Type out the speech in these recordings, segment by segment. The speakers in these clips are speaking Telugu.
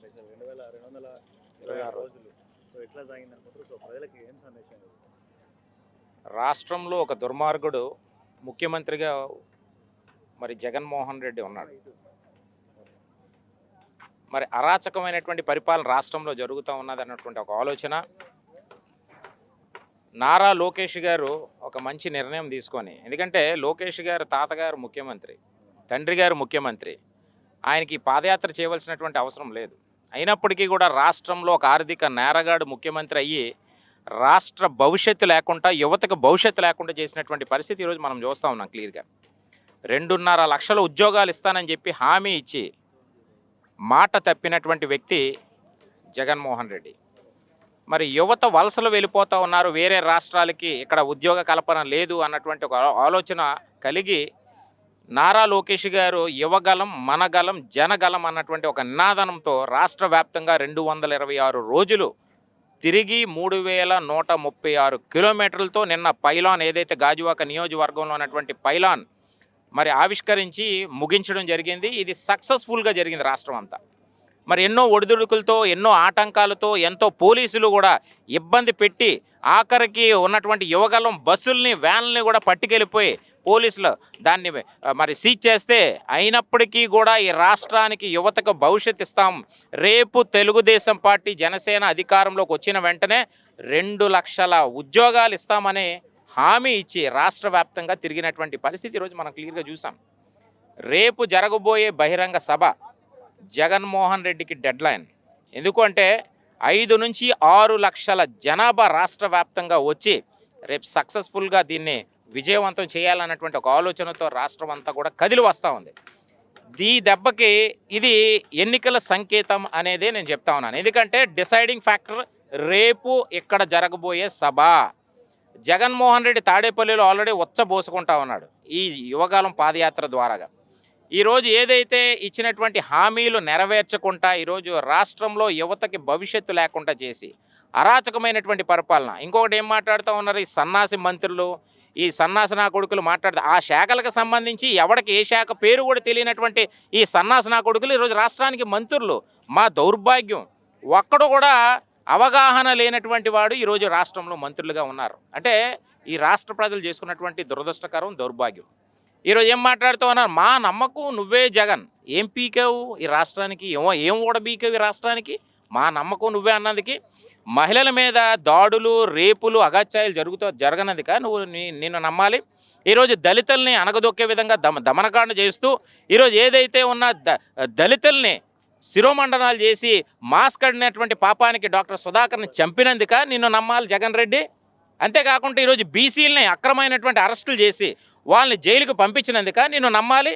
రెండు వేల రెండు వందల ఇరవై ఆరు రోజులు. సో ఎట్లా సాగింది అనుకుంటారు? సో ప్రజలకి ఏం సందేశం? రాష్ట్రంలో ఒక దుర్మార్గుడు ముఖ్యమంత్రిగా మరి జగన్మోహన్ రెడ్డి ఉన్నాడు. మరి అరాచకమైనటువంటి పరిపాలన రాష్ట్రంలో జరుగుతూ ఉన్నది అన్నటువంటి ఒక ఆలోచన. నారా లోకేష్ గారు ఒక మంచి నిర్ణయం తీసుకొని ఎందుకంటే లోకేష్ గారు తాతగారు ముఖ్యమంత్రి తండ్రి గారు ముఖ్యమంత్రి. ఆయనకి పాదయాత్ర చేయవలసినటువంటి అవసరం లేదు. అయినప్పటికీ కూడా రాష్ట్రంలో ఒక ఆర్థిక నేరగాడు ముఖ్యమంత్రి అయ్యి రాష్ట్ర భవిష్యత్తు లేకుండా యువతకు భవిష్యత్తు లేకుండా చేసినటువంటి పరిస్థితి ఈరోజు మనం చూస్తూ ఉన్నాం క్లియర్గా. రెండున్నర లక్షల ఉద్యోగాలు ఇస్తానని చెప్పి హామీ ఇచ్చి మాట తప్పినటువంటి వ్యక్తి జగన్మోహన్ రెడ్డి. మరి యువత వలసలు వెళ్ళిపోతూ ఉన్నారు వేరే రాష్ట్రాలకి ఇక్కడ ఉద్యోగ కల్పన లేదు అన్నటువంటి ఒక ఆలోచన కలిగి నారా లోకేష్ గారు యువగలం మనగలం జనగలం అన్నటువంటి ఒక నినాదనంతో రాష్ట్ర వ్యాప్తంగా రెండు వందల ఇరవై ఆరు రోజులు తిరిగి మూడు వేల నూట ముప్పై ఆరు కిలోమీటర్లతో నిన్న పైలాన్ ఏదైతే గాజువాక నియోజకవర్గంలో ఉన్నటువంటి పైలాన్ మరి ఆవిష్కరించి ముగించడం జరిగింది. ఇది సక్సెస్ఫుల్గా జరిగింది రాష్ట్రం అంతా. మరి ఎన్నో ఒడిదుడుకులతో ఎన్నో ఆటంకాలతో ఎంతో పోలీసులు కూడా ఇబ్బంది పెట్టి ఆఖరికి ఉన్నటువంటి యువగలం బస్సుల్ని వ్యాన్లని కూడా పట్టుకెళ్ళిపోయి పోలీసులు దాన్ని మరి సీజ్ చేస్తే అయినప్పటికీ కూడా ఈ రాష్ట్రానికి యువతకు భవిష్యత్ ఇస్తాం. రేపు తెలుగుదేశం పార్టీ జనసేన అధికారంలోకి వచ్చిన వెంటనే రెండు లక్షల ఉద్యోగాలు ఇస్తామని హామీ ఇచ్చి రాష్ట్ర వ్యాప్తంగా తిరిగినటువంటి పరిస్థితి ఈరోజు మనం క్లియర్గా చూసాం. రేపు జరగబోయే బహిరంగ సభ జగన్మోహన్ రెడ్డికి డెడ్ లైన్ ఎందుకంటే ఐదు నుంచి ఆరు లక్షల జనాభా రాష్ట్ర వ్యాప్తంగా వచ్చి రేపు సక్సెస్ఫుల్గా దీన్ని విజయవంతం చేయాలన్నటువంటి ఒక ఆలోచనతో రాష్ట్రం అంతా కూడా కదిలి వస్తూ ఉంది. ఈ దెబ్బకి ఇది ఎన్నికల సంకేతం అనేది నేను చెప్తా ఉన్నాను. ఎందుకంటే డిసైడింగ్ ఫ్యాక్టర్ రేపు ఇక్కడ జరగబోయే సభ. జగన్మోహన్ రెడ్డి తాడేపల్లిలో ఆల్రెడీ ఉచ్చబోసుకుంటా ఉన్నాడు ఈ యువకాలం పాదయాత్ర ద్వారాగా. ఈరోజు ఏదైతే ఇచ్చినటువంటి హామీలు నెరవేర్చకుండా ఈరోజు రాష్ట్రంలో యువతకి భవిష్యత్తు లేకుండా చేసి అరాచకమైనటువంటి పరిపాలన. ఇంకొకటి ఏం మాట్లాడుతూ ఉన్నారు ఈ సన్నాసి మంత్రులు ఈ సన్నాసనా కొడుకులు మాట్లాడుతూ ఆ శాఖలకు సంబంధించి ఎవడికి ఏ శాఖ పేరు కూడా తెలియనటువంటి ఈ సన్నాసనా కొడుకులు ఈరోజు రాష్ట్రానికి మంత్రులు. మా దౌర్భాగ్యం. ఒక్కడు కూడా అవగాహన లేనటువంటి వాడు ఈరోజు రాష్ట్రంలో మంత్రులుగా ఉన్నారు. అంటే ఈ రాష్ట్ర ప్రజలు చేసుకున్నటువంటి దురదృష్టకరం దౌర్భాగ్యం. ఈరోజు ఏం మాట్లాడుతూ ఉన్నారు? మా నమ్మకం నువ్వే జగన్. ఏం పీకావు ఈ రాష్ట్రానికి? ఏమో ఏం ఓడబీకావు ఈ రాష్ట్రానికి? మా నమ్మకం నువ్వే అన్నదికి మహిళల మీద దాడులు రేపులు అగాత్యాయాలు జరుగుతూ జరగనందుక నువ్వు నిన్ను నమ్మాలి. ఈరోజు దళితుల్ని అనగదొక్కే విధంగా దమ దమనకాండ చేస్తూ ఈరోజు ఏదైతే ఉన్న ద దళితుల్ని శిరోమండనాలు చేసి మాస్క్ అడినటువంటి పాపానికి డాక్టర్ సుధాకర్ని చంపినందుక నిన్ను నమ్మాలి జగన్ రెడ్డి. అంతేకాకుండా ఈరోజు బీసీలని అక్రమైనటువంటి అరెస్టులు చేసి వాళ్ళని జైలుకు పంపించినందుక నిన్ను నమ్మాలి.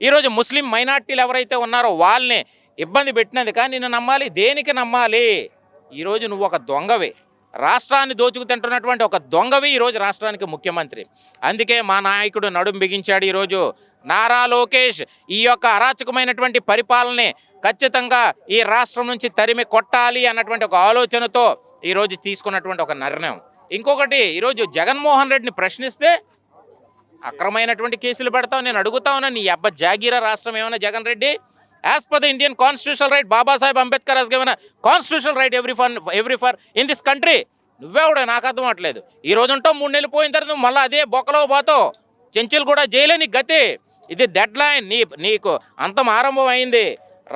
ఈరోజు ముస్లిం మైనార్టీలు ఎవరైతే ఉన్నారో వాళ్ళని ఇబ్బంది పెట్టినందుక నిన్ను నమ్మాలి. దేనికి నమ్మాలి? ఈరోజు నువ్వు ఒక దొంగవే. రాష్ట్రాన్ని దోచుకు తింటున్నటువంటి ఒక దొంగవి ఈరోజు రాష్ట్రానికి ముఖ్యమంత్రి. అందుకే మా నాయకుడు నడుం బిగించాడు ఈరోజు నారా లోకేష్ ఈ యొక్క అరాచకమైనటువంటి పరిపాలనని ఖచ్చితంగా ఈ రాష్ట్రం నుంచి తరిమి కొట్టాలి అన్నటువంటి ఒక ఆలోచనతో ఈరోజు తీసుకున్నటువంటి ఒక నిర్ణయం. ఇంకొకటి ఈరోజు జగన్మోహన్ రెడ్డిని ప్రశ్నిస్తే అక్రమైనటువంటి కేసులు పెడతావు నేను అడుగుతా నీ అబ్బ జాగీరా రాష్ట్రం ఏమైనా Jagan Reddy? As per the Indian constitutional right Babasaheb Ambedkar has given constitutional right every for every for in this country నువ్వే కూడా నాకు అర్థం అవట్లేదు ఈ రోజుంటో మూడు నెలలు పోయిన తర్వాత నువ్వు మళ్ళీ అదే బొక్కలో పోతావు. చెంచులు కూడా చేయలేని గతి. ఇది డెడ్ లైన్ నీ నీకు అంతం ఆరంభం అయింది.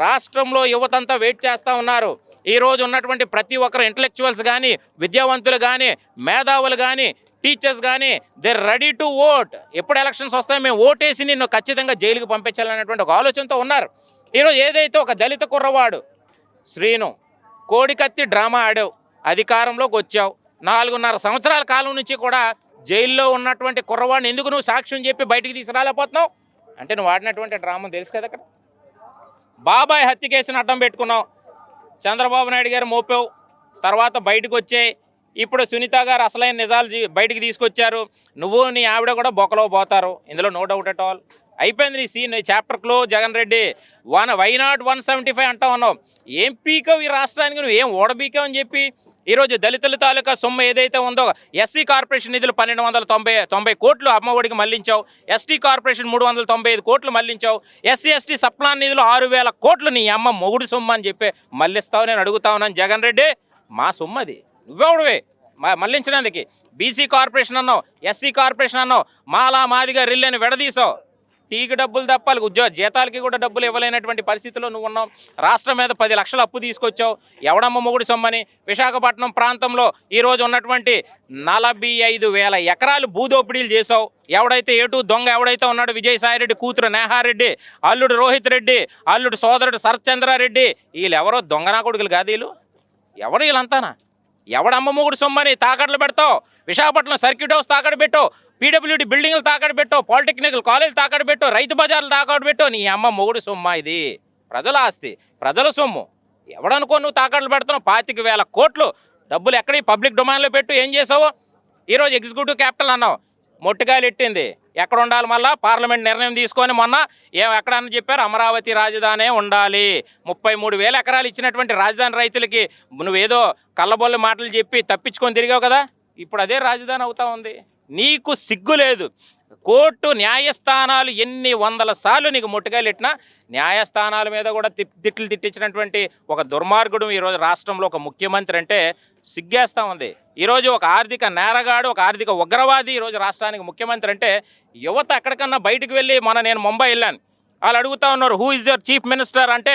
రాష్ట్రంలో యువతంతా వెయిట్ చేస్తూ ఉన్నారు. ఈ రోజు ఉన్నటువంటి ప్రతి ఒక్కరు ఇంటలెక్చువల్స్ కానీ విద్యావంతులు కానీ మేధావులు కానీ టీచర్స్ కానీ దే రెడీ టు ఓట్ ఎప్పుడు ఎలక్షన్స్ వస్తాయో మేము ఓటేసి నిన్ను ఖచ్చితంగా జైలుకి పంపించాలనేటువంటి ఒక ఆలోచనతో ఉన్నారు. ఈరోజు ఏదైతే ఒక దళిత కుర్రవాడు శ్రీను కోడికత్తి డ్రామా ఆడావు అధికారంలోకి వచ్చావు నాలుగున్నర సంవత్సరాల కాలం నుంచి కూడా జైల్లో ఉన్నటువంటి కుర్రవాడిని ఎందుకు నువ్వు సాక్ష్యం చెప్పి బయటికి తీసుకురాలేకపోతున్నావు? అంటే నువ్వు ఆడినటువంటి డ్రామా తెలుసు కదా అక్కడ. బాబాయ్ హత్య కేసుని అడ్డం పెట్టుకున్నావు చంద్రబాబు నాయుడు గారు మోపావు తర్వాత బయటకు వచ్చే ఇప్పుడు సునీత గారు అసలైన నిజాలు బయటికి తీసుకొచ్చారు నువ్వు నీ ఆవిడ కూడా బొక్కలో పోతారు ఇందులో నో డౌట్ అట్ ఆల్. అయిపోయింది నీ scene chapter close Jagan Reddy. One why not one seventy five అంటా ఉన్నావు ఏం పీకావు ఈ రాష్ట్రానికి నువ్వు? ఏం ఓడబీకావు అని చెప్పి? ఈరోజు దళితుల తాలూకా సొమ్ము ఏదైతే ఉందో ఎస్సీ కార్పొరేషన్ నిధులు పన్నెండు వందల తొంభై తొంభై కోట్లు అమ్మఒడికి మళ్ళించావు. ఎస్టీ కార్పొరేషన్ మూడు వందల తొంభై ఐదు కోట్లు మళ్ళించావు. ఎస్సీ ఎస్టీ సప్లాన్ నిధులు ఆరు వేల కోట్లు నీ అమ్మ మొగుడు సొమ్ము అని చెప్పి మళ్ళిస్తావు నేను అడుగుతా ఉన్నాను. జగన్ రెడ్డి మా సొమ్ము అది. నువ్వెవడవే? మ- బీసీ కార్పొరేషన్ అన్నావు ఎస్సీ కార్పొరేషన్ అన్నావు మాలా మాదిగా రిల్లని విడదీసావు. టీకి డబ్బులు తప్పాలి ఉద్యోగ జీతాలకి కూడా డబ్బులు ఇవ్వలేనటువంటి పరిస్థితిలో నువ్వు ఉన్నావు. రాష్ట్రం మీద పది లక్షలు అప్పు తీసుకొచ్చావు. ఎవడమ్మ మొగుడు సొమ్మని? విశాఖపట్నం ప్రాంతంలో ఈరోజు ఉన్నటువంటి నలభై ఐదు వేల ఎకరాలు భూదోపిడీలు చేసావు ఎవడైతే ఏటు దొంగ ఎవడైతే ఉన్నాడు విజయసాయిరెడ్డి కూతురు నేహారెడ్డి అల్లుడు రోహిత్ రెడ్డి అల్లుడు సోదరుడు శరత్చంద్రారెడ్డి వీళ్ళు ఎవరో దొంగనా కొడుకులు కాదు వీళ్ళు? ఎవరు వీళ్ళంతానా? ఎవడమ్మ మొగుడు సొమ్మని తాకట్లు పెడతావు? విశాఖపట్నం సర్క్యూట్ హౌస్ తాకట్టు పెట్టు పీడబ్ల్యూడి బిల్డింగ్లు తాకట్టు పెట్టు పాలిటెక్నికల్ కాలేజ్ తాకట్టు పెట్టు రైతు బజార్లు తాకట్టు పెట్టు నీ అమ్మ మొగుడు సొమ్మ ఇది. ప్రజల ఆస్తి ప్రజల సొమ్ము. ఎవడనుకో నువ్వు తాకట్లు పెడుతున్నావు? పాతిక వేల కోట్లు. డబ్బులు ఎక్కడి పబ్లిక్ డొమైన్లో పెట్టు. ఏం చేసావు? ఈరోజు ఎగ్జిక్యూటివ్ క్యాపిటల్ అన్నావు. మొట్టికాయలెట్టింది. ఎక్కడ ఉండాలి మళ్ళా? పార్లమెంట్ నిర్ణయం తీసుకొని మొన్న ఏం ఎక్కడన్నా చెప్పారు? అమరావతి రాజధానే ఉండాలి. ముప్పై మూడు వేల ఎకరాలు ఇచ్చినటువంటి రాజధాని రైతులకి నువ్వేదో కళ్ళబొల్లి మాటలు చెప్పి తప్పించుకొని తిరిగావు కదా? ఇప్పుడు అదే రాజధాని అవుతా ఉంది. నీకు సిగ్గు లేదు. కోర్టు న్యాయస్థానాలు ఎన్ని వందల సార్లు నీకు ముట్టుకాయలు న్యాయస్థానాల మీద కూడా తిట్లు తిట్టించినటువంటి ఒక దుర్మార్గుడు ఈరోజు రాష్ట్రంలో ఒక ముఖ్యమంత్రి అంటే సిగ్గేస్తా ఉంది. ఈరోజు ఒక ఆర్థిక నేరగాడు ఒక ఆర్థిక ఉగ్రవాది ఈరోజు రాష్ట్రానికి ముఖ్యమంత్రి అంటే యువత ఎక్కడికన్నా బయటకు వెళ్ళి మన నేను ముంబై వెళ్ళాను. వాళ్ళు అడుగుతా ఉన్నారు who is your chief minister అంటే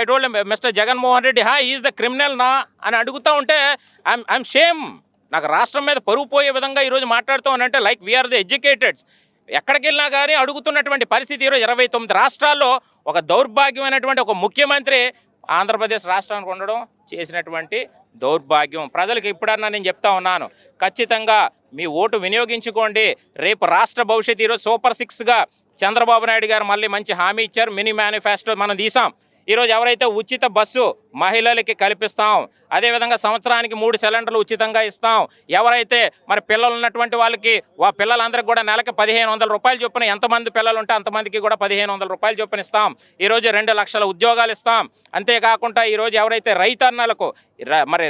I told mister Jaganmohan Reddy he is the criminal నా అని అడుగుతూ ఉంటే ఐఎమ్ ఐఎమ్ షేమ్ నాకు రాష్ట్రం మీద పరువు పోయే విధంగా ఈరోజు మాట్లాడుతూ అంటే లైక్ వీఆర్ ది ఎడ్యుకేటెడ్స్ ఎక్కడికి వెళ్ళినా కానీ అడుగుతున్నటువంటి పరిస్థితి ఈరోజు ఇరవై తొమ్మిది రాష్ట్రాల్లో ఒక దౌర్భాగ్యమైనటువంటి ఒక ముఖ్యమంత్రి ఆంధ్రప్రదేశ్ రాష్ట్రానికి ఉండడం చేసినటువంటి దౌర్భాగ్యం. ప్రజలకు ఇప్పుడన్నా నేను చెప్తా ఉన్నాను ఖచ్చితంగా మీ ఓటు వినియోగించుకోండి. రేపు రాష్ట్ర భవిష్యత్తు ఈరోజు సూపర్ సిక్స్గా చంద్రబాబు నాయుడు గారు మళ్ళీ మంచి హామీ ఇచ్చారు. మినీ మేనిఫెస్టో మనం తీసాం. ఈరోజు ఎవరైతే ఉచిత బస్సు మహిళలకి కల్పిస్తాం అదేవిధంగా సంవత్సరానికి మూడు సిలిండర్లు ఉచితంగా ఇస్తాం ఎవరైతే మరి పిల్లలు ఉన్నటువంటి వాళ్ళకి వా పిల్లలందరికీ కూడా నెలకి పదిహేను వందల రూపాయలు చొప్పున ఎంతమంది పిల్లలు ఉంటే అంతమందికి కూడా పదిహేను వందల రూపాయలు చొప్పున ఇస్తాం. ఈరోజు రెండు లక్షల ఉద్యోగాలు ఇస్తాం. అంతేకాకుండా ఈరోజు ఎవరైతే రైతన్నలకు మరి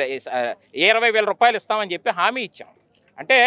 ఇరవై వేల రూపాయలు ఇస్తామని చెప్పి హామీ ఇచ్చాం. అంటే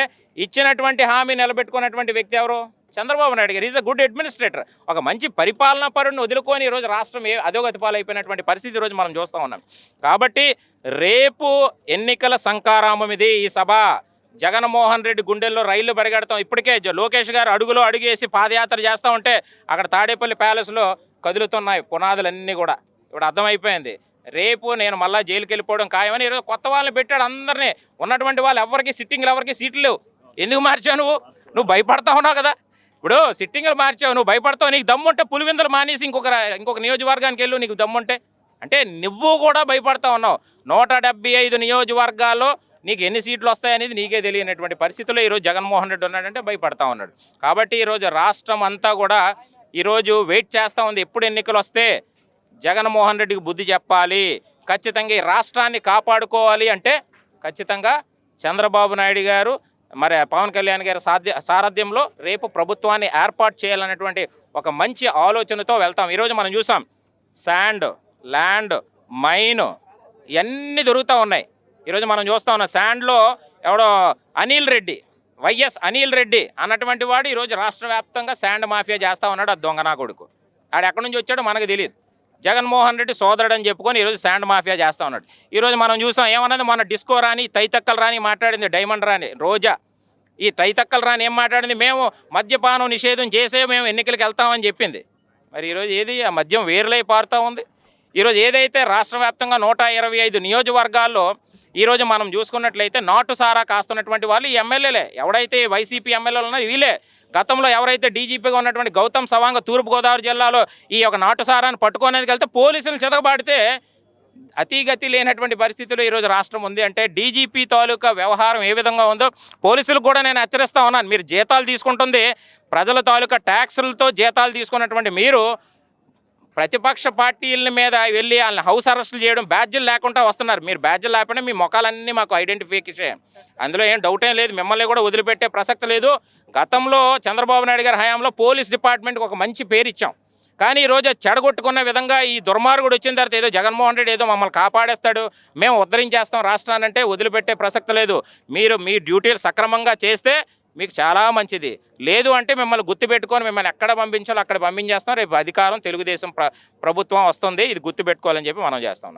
ఇచ్చినటువంటి హామీ నిలబెట్టుకున్నటువంటి వ్యక్తి ఎవరు? చంద్రబాబు నాయుడు గారు. ఈజ్ అ గుడ్ అడ్మినిస్ట్రేటర్ ఒక మంచి పరిపాలనా పరుడిని వదులుకొని ఈరోజు రాష్ట్రం ఏ అధోగతి పాలైపోయినటువంటి పరిస్థితి ఈరోజు మనం చూస్తూ ఉన్నాం. కాబట్టి రేపు ఎన్నికల సంకారామం ఇది ఈ సభ. జగన్మోహన్ రెడ్డి గుండెల్లో రైళ్ళు పరిగెడతాం. ఇప్పటికే జ- లోకేష్ గారు అడుగులో అడుగేసి పాదయాత్ర చేస్తూ ఉంటే అక్కడ తాడేపల్లి ప్యాలెస్లో కదులుతున్నాయి పునాదులన్నీ కూడా. ఇప్పుడు అర్థమైపోయింది. రేపు నేను మళ్ళీ జైలుకి వెళ్ళిపోవడం ఖాయమని ఈరోజు కొత్త వాళ్ళని పెట్టాడు అందరినీ. ఉన్నటువంటి వాళ్ళు ఎవరికి సిట్టింగ్లు ఎవరికి సీట్లు లేవు. ఎందుకు మార్చావు నువ్వు? నువ్వు భయపడతా ఉన్నావు కదా. ఇప్పుడు సిట్టింగ్లు మార్చావు నువ్వు భయపడతావు నీకు దమ్ముంటే పులివిందలు మానేసి ఇంకొక ఇంకొక నియోజకవర్గానికి వెళ్ళు నీకు దమ్ముంటే. అంటే నువ్వు కూడా భయపడతా ఉన్నావు. నూట డెబ్బై ఐదు నియోజకవర్గాల్లో నీకు ఎన్ని సీట్లు వస్తాయనేది నీకే తెలియనటువంటి పరిస్థితుల్లో ఈరోజు జగన్మోహన్ రెడ్డి ఉన్నాడంటే భయపడతా ఉన్నాడు. కాబట్టి ఈరోజు రాష్ట్రం అంతా కూడా ఈరోజు వెయిట్ చేస్తూ ఉంది. ఎప్పుడు ఎన్నికలు వస్తే జగన్మోహన్ రెడ్డికి బుద్ధి చెప్పాలి. ఖచ్చితంగా ఈ రాష్ట్రాన్ని కాపాడుకోవాలి అంటే ఖచ్చితంగా చంద్రబాబు నాయుడు గారు మరి పవన్ కళ్యాణ్ గారి సాధ్య సారథ్యంలో రేపు ప్రభుత్వాన్ని ఏర్పాటు చేయాలనేటువంటి ఒక మంచి ఆలోచనతో వెళ్తాం. ఈరోజు మనం చూసాం శాండ్ ల్యాండ్ మైన్ ఇవన్నీ దొరుకుతూ ఉన్నాయి. ఈరోజు మనం చూస్తూ ఉన్నాం శాండ్లో ఎవడో అనిల్ రెడ్డి వైఎస్ అనిల్ రెడ్డి అన్నటువంటి వాడు ఈరోజు రాష్ట్ర వ్యాప్తంగా శాండ్ మాఫియా చేస్తా ఉన్నాడు ఆ దొంగనా కొడుకు. ఆడు ఎక్కడి నుంచి వచ్చాడో మనకు తెలియదు. జగన్మోహన్ రెడ్డి సోదరుడు అని చెప్పుకొని ఈరోజు శాండ్ మాఫియా చేస్తా ఉన్నాడు. ఈరోజు మనం చూసాం ఏమన్నది మన డిస్కో రాని తైతక్కలు రాని మాట్లాడింది డైమండ్ రాని రోజా ఈ తైతక్కల రాని ఏం మాట్లాడింది? మేము మద్యపానం నిషేధం చేసే మేము ఎన్నికలకు వెళ్తామని చెప్పింది. మరి ఈరోజు ఏది? ఆ మద్యం వేరులై పారుతూ ఉంది. ఈరోజు ఏదైతే రాష్ట్ర వ్యాప్తంగా నూట ఇరవై ఐదు నియోజకవర్గాల్లో ఈరోజు మనం చూసుకున్నట్లయితే నాటు సారా కాస్తున్నటువంటి వాళ్ళు ఈ ఎమ్మెల్యేలే. ఎవడైతే వైసీపీ ఎమ్మెల్యేలు ఉన్నారో వీళ్ళే. గతంలో ఎవరైతే డీజీపీగా ఉన్నటువంటి గౌతమ్ సవాంగ తూర్పుగోదావరి జిల్లాలో ఈ యొక్క నాటు సారాన్ని పట్టుకునేది వెళ్తే పోలీసులు చితకబాడితే అతిగతి లేనటువంటి పరిస్థితిలో ఈరోజు రాష్ట్రం ఉంది. అంటే డీజీపీ తాలూకా వ్యవహారం ఏ విధంగా ఉందో పోలీసులకు కూడా నేను హెచ్చరిస్తా ఉన్నాను. మీరు జీతాలు తీసుకుంటుంది ప్రజల తాలూకా ట్యాక్సులతో జీతాలు తీసుకున్నటువంటి మీరు ప్రతిపక్ష పార్టీల మీద వెళ్ళి వాళ్ళని హౌస్ అరెస్టులు చేయడం బ్యాడ్జీలు లేకుండా వస్తున్నారు. మీరు బ్యాడ్జీలు లేకపోయినా మీ ముఖాలన్నీ మాకు ఐడెంటిఫికేషన్. అందులో ఏం డౌట్ ఏం లేదు. మిమ్మల్ని కూడా వదిలిపెట్టే ప్రసక్తి లేదు. గతంలో చంద్రబాబు నాయుడు గారి హయాంలో పోలీస్ డిపార్ట్మెంట్కి ఒక మంచి పేరు ఇచ్చాం. కానీ ఈ రోజు చెడగొట్టుకున్న విధంగా ఈ దుర్మార్గుడు వచ్చిన తర్వాత ఏదో జగన్మోహన్ రెడ్డి ఏదో మమ్మల్ని కాపాడేస్తాడు మేము ఉద్ధరించేస్తాం రాష్ట్రాన్ని అంటే వదిలిపెట్టే ప్రసక్తి లేదు. మీరు మీ డ్యూటీలు సక్రమంగా చేస్తే మీకు చాలా మంచిది. లేదు అంటే మిమ్మల్ని గుర్తుపెట్టుకొని మిమ్మల్ని ఎక్కడ పంపించాలో అక్కడ పంపించేస్తాం. రేపు అధికారం తెలుగుదేశం ప్ర ప్రభుత్వం వస్తుంది. ఇది గుర్తుపెట్టుకోవాలని చెప్పి మనం చేస్తాం